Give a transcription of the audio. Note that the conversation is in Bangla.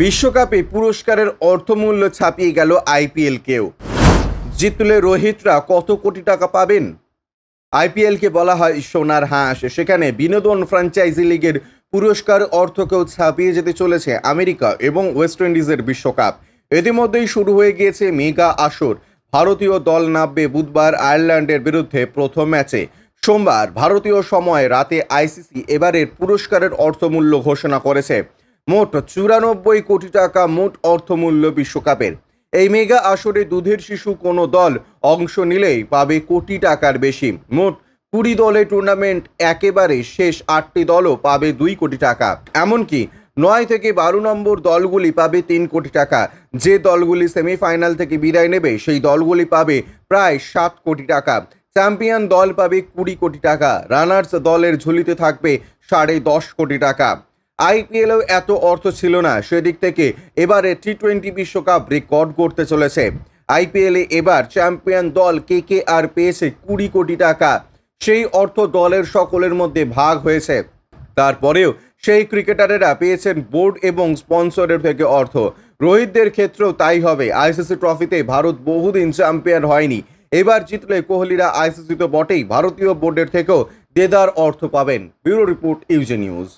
বিশ্বকাপে পুরস্কারের অর্থমূল্য ছাপিয়ে গেল আইপিএল কেও জিতলে রোহিতরা কত কোটি টাকা পাবেন? আইপিএলকে বলা হয় সোনার হাঁস। সেখানে বিনোদন ফ্র্যাঞ্চাইজি লিগের পুরস্কার অর্থকেও ছাপিয়ে যেতে চলেছে আমেরিকা এবং ওয়েস্ট ইন্ডিজের বিশ্বকাপ। ইতিমধ্যেই শুরু হয়ে গিয়েছে মেগা আসর। ভারতীয় দল নামবে বুধবার আয়ারল্যান্ডের বিরুদ্ধে প্রথম ম্যাচে। সোমবার ভারতীয় সময় রাতে আইসিসি এবারের পুরস্কারের অর্থমূল্য ঘোষণা করেছে। মোট চুরানব্বই কোটি টাকা মোট অর্থমূল্য বিশ্বকাপের। এই মেগা আসরে দুধের শিশু কোনো দল অংশ নিলেই পাবে কোটি টাকার বেশি। মোট কুড়ি দলে টুর্নামেন্ট একেবারে শেষ আটটি দলও পাবে দুই কোটি টাকা। এমনকি নয় থেকে বারো নম্বর দলগুলি পাবে তিন কোটি টাকা। যে দলগুলি সেমিফাইনাল থেকে বিদায় নেবে, সেই দলগুলি পাবে প্রায় সাত কোটি টাকা। চ্যাম্পিয়ন দল পাবে কুড়ি কোটি টাকা। রানার্স দলের ঝুলিতে থাকবে সাড়ে দশ কোটি টাকা। আইপিএলেও এত অর্থ ছিল না, সেদিক থেকে এবারে টি টোয়েন্টি বিশ্বকাপ রেকর্ড করতে চলেছে। আইপিএলে এবার চ্যাম্পিয়ন দল কে কে আর পেয়েছে কুড়ি কোটি টাকা। সেই অর্থ দলের সকলের মধ্যে ভাগ হয়েছে। তারপরেও সেই ক্রিকেটারেরা পেয়েছেন বোর্ড এবং স্পন্সরের থেকে অর্থ। রোহিতদের ক্ষেত্রেও তাই হবে। আইসিসি ট্রফিতে ভারত বহুদিন চ্যাম্পিয়ন হয়নি। এবার জিতলে কোহলিরা আইসিসি তো বটেই ভারতীয় বোর্ডের থেকেও দেদার অর্থ পাবেন। ব্যুরো রিপোর্ট ইউজে নিউজ।